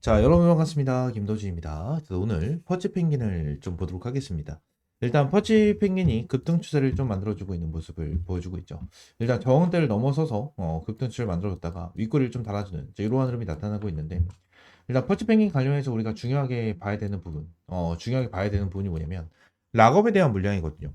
자, 여러분 반갑습니다. 김도진입니다. 그래서 오늘 퍼치 펭귄을 좀 보도록 하겠습니다. 일단 퍼치 펭귄이 급등 추세를 좀 만들어주고 있는 모습을 보여주고 있죠. 일단 저항대를 넘어서서 어, 급등 추세를 만들어줬다가 윗꼬리를 좀 달아주는 이러한 흐름이 나타나고 있는데 일단 퍼치 펭귄 관련해서 우리가 중요하게 봐야 되는 부분, 어, 중요하게 봐야 되는 부분이 뭐냐면 락업에 대한 물량이거든요.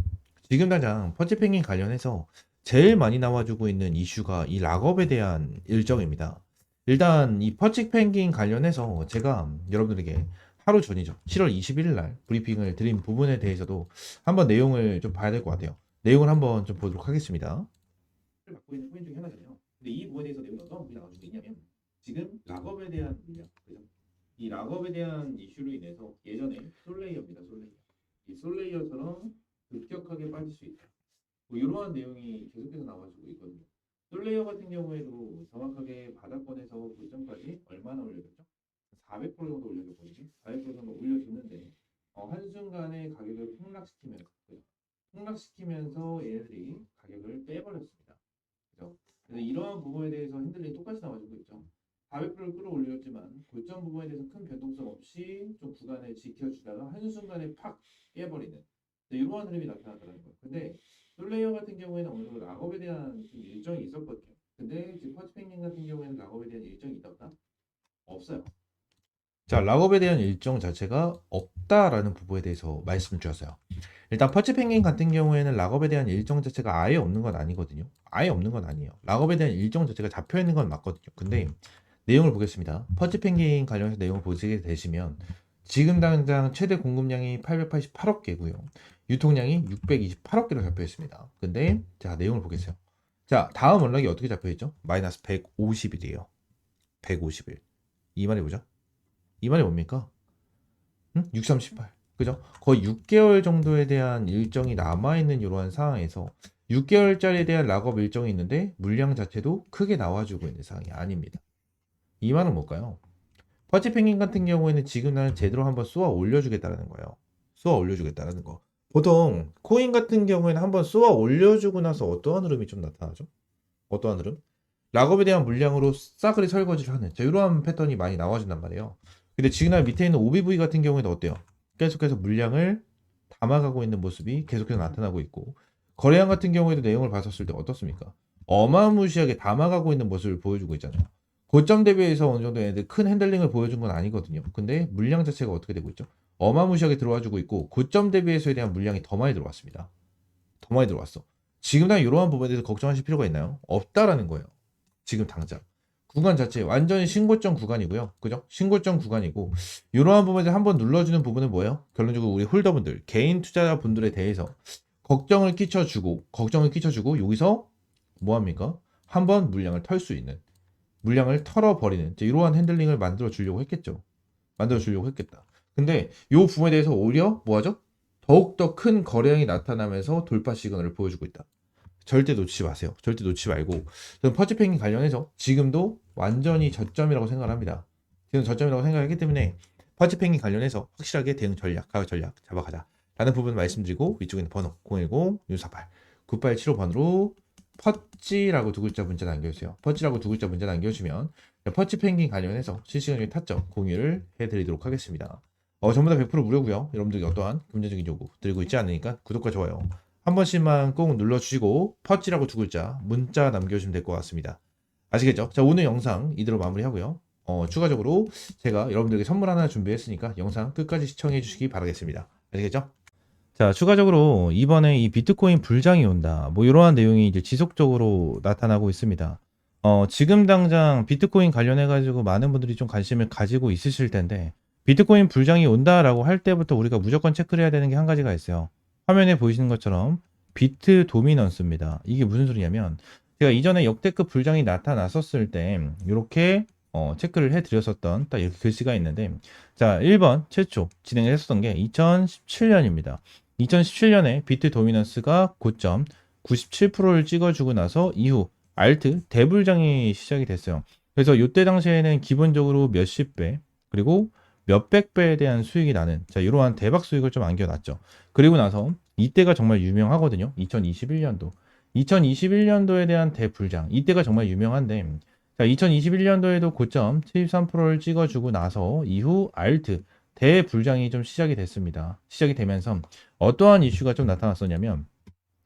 지금 당장 퍼치 펭귄 관련해서 제일 많이 나와주고 있는 이슈가 이 락업에 대한 일정입니다. 일단 이 퍼치 펭귄 관련해서 제가 여러분들에게 하루 전이죠. 7월 21일 날 브리핑을 드린 부분에 대해서도 한번 내용을 좀 봐야 될 것 같아요. 내용을 한번 좀 보도록 하겠습니다. 갖고 있는 포인트 중에 하나잖아요. 근데 이 부분에 대해서 내용이 어떤 부분이 나와주고 있냐면 지금 락업에 대한? 이 락업에 대한 이슈로 인해서 예전에 솔레이어입니다, 솔레이어. 이 솔레이어처럼 급격하게 빠질 수 있다. 뭐 이러한 내용이 계속해서 나와주고 있거든요. 솔레이어 같은 경우에도 정확하게 바닥권에서 고점까지 얼마나 올려줬죠? 400% 정도 올려줬거든요. 400% 정도 올려줬는데 어, 한순간에 가격을 폭락시키면서? 폭락시키면서 얘네들이 가격을 빼버렸습니다. 그죠? 그래서 이러한 부분에 대해서 핸들링 똑같이 나와주고 있죠. 400%를 끌어올렸지만 고점 부분에 대해서 큰 변동성 없이 좀 구간을 지켜주다가 한순간에 팍 깨버리는 네, 이러한 흐름이 나타나더라는 거예요. 근데 솔레이어 같은 경우에는 어느 정도 락업에 대한 좀 일정이 있었거든요. 근데 지금 퍼치펭귄 같은 경우에는 락업에 대한 일정이 있다 없다? 없어요. 자, 락업에 대한 일정 자체가 없다라는 부분에 대해서 말씀을 주셨어요. 일단 퍼치 펭귄 같은 경우에는 락업에 대한 일정 자체가 아예 없는 건 아니거든요. 아예 없는 건 아니에요. 락업에 대한 일정 자체가 잡혀 있는 건 맞거든요. 근데 내용을 보겠습니다. 퍼치 펭귄 관련해서 내용을 보시게 되시면 지금 당장 최대 공급량이 888억 개고요. 유통량이 628억 개로 잡혀 있습니다. 근데 자, 내용을 보겠어요. 자, 다음 원락이 어떻게 잡혀 있죠? 마이너스 150일이에요. 150일. 이 말이 뭐죠? 이 말이 뭡니까? 응? 638. 그죠? 거의 6개월 정도에 대한 일정이 남아있는 이러한 상황에서 6개월짜리에 대한 락업 일정이 있는데 물량 자체도 크게 나와주고 있는 상황이 아닙니다. 이 말은 뭘까요? 퍼치 펭귄 같은 경우에는 지금 나는 제대로 한번 쏘아 올려주겠다는 거예요. 쏘아 올려주겠다는 거. 보통 코인 같은 경우에는 한번 쏘아 올려주고 나서 어떠한 흐름이 좀 나타나죠? 어떠한 흐름? 락업에 대한 물량으로 싸그리 설거지를 하는 자, 이러한 패턴이 많이 나와준단 말이에요. 근데 지금 날 밑에 있는 OBV 같은 경우에는 어때요? 계속해서 물량을 담아가고 있는 모습이 계속해서 나타나고 있고 거래량 같은 경우에도 내용을 봤었을 때 어떻습니까? 어마무시하게 담아가고 있는 모습을 보여주고 있잖아요. 고점 대비해서 어느 정도 얘네들 큰 핸들링을 보여준 건 아니거든요. 근데 물량 자체가 어떻게 되고 있죠? 어마무시하게 들어와주고 있고 고점 대비해서에 대한 물량이 더 많이 들어왔습니다. 더 많이 들어왔어. 지금 당 이러한 부분에 대해서 걱정하실 필요가 있나요? 없다라는 거예요. 지금 당장. 구간 자체 완전히 신고점 구간이고요. 그죠? 신고점 구간이고 이러한 부분에 한번 눌러주는 부분은 뭐예요? 결론적으로 우리 홀더분들, 개인 투자자분들에 대해서 걱정을 끼쳐주고 걱정을 끼쳐주고 여기서 뭐 합니까? 한번 물량을 털 수 있는 물량을 털어버리는 이러한 핸들링을 만들어 주려고 했겠죠. 만들어 주려고 했겠다. 근데 이 부분에 대해서 오히려 뭐하죠? 더욱더 큰 거래량이 나타나면서 돌파 시그널을 보여주고 있다. 절대 놓치지 마세요. 절대 놓치지 말고 저는 퍼치펭귄 관련해서 지금도 완전히 저점이라고 생각을 합니다. 지금 저점이라고 생각하기 때문에 퍼치펭귄 관련해서 확실하게 대응 전략, 가격 전략 잡아가자. 라는 부분 말씀드리고 위쪽에 있는 번호 010-648 9875번으로 퍼치라고 두 글자 문자 남겨주세요. 퍼치라고 두 글자 문자 남겨주시면 퍼치 펭귄 관련해서 실시간적인 타점 공유를 해드리도록 하겠습니다. 어, 전부 다 100% 무료고요. 여러분들이 어떠한 금전적인 요구 드리고 있지 않으니까 구독과 좋아요 한 번씩만 꼭 눌러주시고 퍼치라고 두 글자 문자 남겨주시면 될 것 같습니다. 아시겠죠? 자 오늘 영상 이대로 마무리하고요. 어, 추가적으로 제가 여러분들에게 선물 하나 준비했으니까 영상 끝까지 시청해 주시기 바라겠습니다. 아시겠죠? 자, 추가적으로 이번에 이 비트코인 불장이 온다. 뭐 이러한 내용이 이제 지속적으로 나타나고 있습니다. 어, 지금 당장 비트코인 관련해 가지고 많은 분들이 좀 관심을 가지고 있으실 텐데 비트코인 불장이 온다라고 할 때부터 우리가 무조건 체크를 해야 되는 게 한 가지가 있어요. 화면에 보이시는 것처럼 비트 도미넌스입니다. 이게 무슨 소리냐면 제가 이전에 역대급 불장이 나타났었을 때 이렇게 어, 체크를 해드렸었던 딱 이렇게 글씨가 있는데 자 1번 최초 진행을 했었던 게 2017년입니다. 2017년에 비트 도미넌스가 고점 97%를 찍어주고 나서 이후 알트 대불장이 시작이 됐어요. 그래서 이때 당시에는 기본적으로 몇십 배 그리고 몇백 배에 대한 수익이 나는 자 이러한 대박 수익을 좀 안겨놨죠. 그리고 나서 이때가 정말 유명하거든요. 2021년도 2021년도에 대한 대불장 이때가 정말 유명한데 자, 2021년도에도 고점 73%를 찍어주고 나서 이후 알트 대불장이 좀 시작이 됐습니다. 시작이 되면서 어떠한 이슈가 좀 나타났었냐면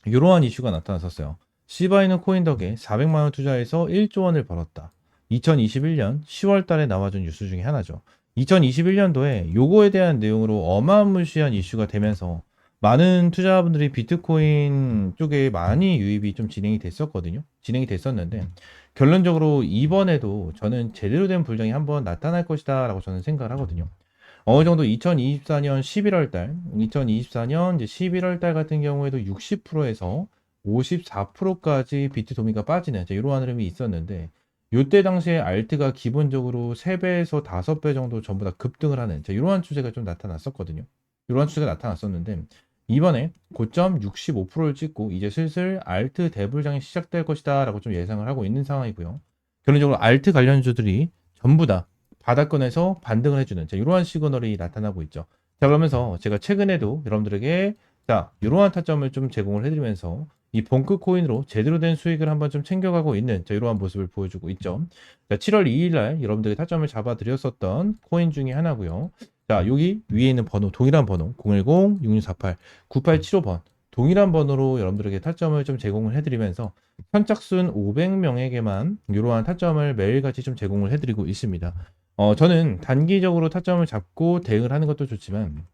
이러한 이슈가 나타났었어요. 시바이는 코인 덕에 400만 원 투자해서 1조 원을 벌었다. 2021년 10월 달에 나와준 뉴스 중에 하나죠. 2021년도에 요거에 대한 내용으로 어마무시한 이슈가 되면서 많은 투자자분들이 비트코인 쪽에 많이 유입이 좀 진행이 됐었거든요. 진행이 됐었는데 결론적으로 이번에도 저는 제대로 된 불장이 한번 나타날 것이다 라고 저는 생각을 하거든요. 어느 정도 2024년 11월 달, 2024년 이제 11월 달 같은 경우에도 60%에서 54%까지 비트 도미가 빠지는 이제 이러한 흐름이 있었는데 요때 당시에 알트가 기본적으로 3배에서 5배 정도 전부 다 급등을 하는 자, 이러한 추세가 좀 나타났었거든요. 이러한 추세가 나타났었는데 이번에 고점 65%를 찍고 이제 슬슬 알트 대불장이 시작될 것이다 라고 좀 예상을 하고 있는 상황이고요. 결론적으로 알트 관련주들이 전부 다 바닥권에서 반등을 해주는 자, 이러한 시그널이 나타나고 있죠. 자 그러면서 제가 최근에도 여러분들에게 자 이러한 타점을 좀 제공을 해드리면서 이 본크 코인으로 제대로 된 수익을 한번 좀 챙겨가고 있는 자, 이러한 모습을 보여주고 있죠. 자, 7월 2일 날 여러분들이 타점을 잡아드렸었던 코인 중에 하나고요. 자, 여기 위에 있는 번호, 동일한 번호, 010-6648-9875번. 동일한 번호로 여러분들에게 타점을 좀 제공을 해드리면서 선착순 500명에게만 이러한 타점을 매일같이 좀 제공을 해드리고 있습니다. 어, 저는 단기적으로 타점을 잡고 대응을 하는 것도 좋지만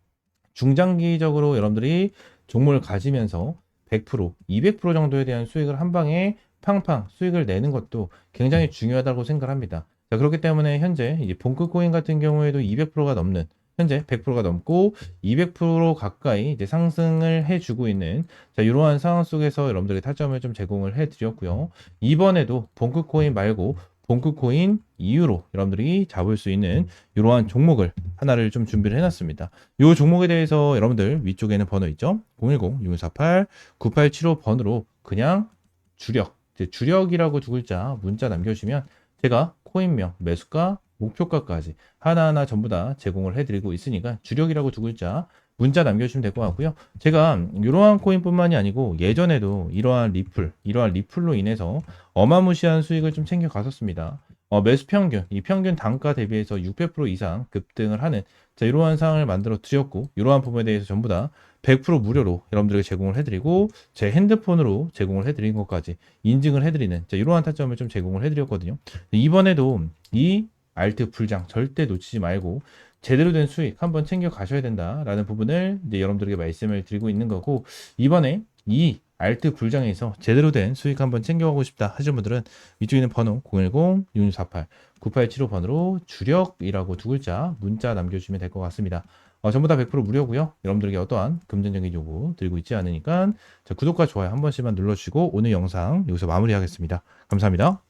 중장기적으로 여러분들이 종목을 가지면서 100%, 200% 정도에 대한 수익을 한 방에 팡팡 수익을 내는 것도 굉장히 중요하다고 생각을 합니다. 자, 그렇기 때문에 현재 이제 본크 코인 같은 경우에도 200%가 넘는 현재 100%가 넘고 200% 가까이 이제 상승을 해주고 있는 자 이러한 상황 속에서 여러분들의 타점을 좀 제공을 해드렸고요. 이번에도 본크 코인 말고 본크 코인 이후로 여러분들이 잡을 수 있는 이러한 종목을 하나를 좀 준비를 해놨습니다. 이 종목에 대해서 여러분들 위쪽에는 번호 있죠? 010-6148-9875번으로 그냥 주력, 주력이라고 두 글자 문자 남겨주시면 제가 코인명, 매수가, 목표가까지 하나하나 전부 다 제공을 해드리고 있으니까 주력이라고 두 글자 문자 남겨주시면 될 것 같고요. 제가 이러한 코인뿐만이 아니고 예전에도 이러한 리플, 이러한 리플로 인해서 어마무시한 수익을 좀 챙겨 갔었습니다. 어, 매수 평균, 이 평균 단가 대비해서 600% 이상 급등을 하는 자, 이러한 상황을 만들어 드렸고 이러한 부분에 대해서 전부 다 100% 무료로 여러분들에게 제공을 해드리고 제 핸드폰으로 제공을 해드린 것까지 인증을 해드리는 자, 이러한 타점을 좀 제공을 해드렸거든요. 이번에도 이 알트 불장 절대 놓치지 말고 제대로 된 수익 한번 챙겨 가셔야 된다라는 부분을 이제 여러분들에게 말씀을 드리고 있는 거고 이번에 이 알트 불장에서 제대로 된 수익 한번 챙겨가고 싶다 하시는 분들은 위쪽에 있는 번호 010-6648-9875번으로 주력이라고 두 글자 문자 남겨주시면 될 것 같습니다. 어, 전부 다 100% 무료고요. 여러분들에게 어떠한 금전적인 요구 드리고 있지 않으니까 자, 구독과 좋아요 한 번씩만 눌러주시고 오늘 영상 여기서 마무리하겠습니다. 감사합니다.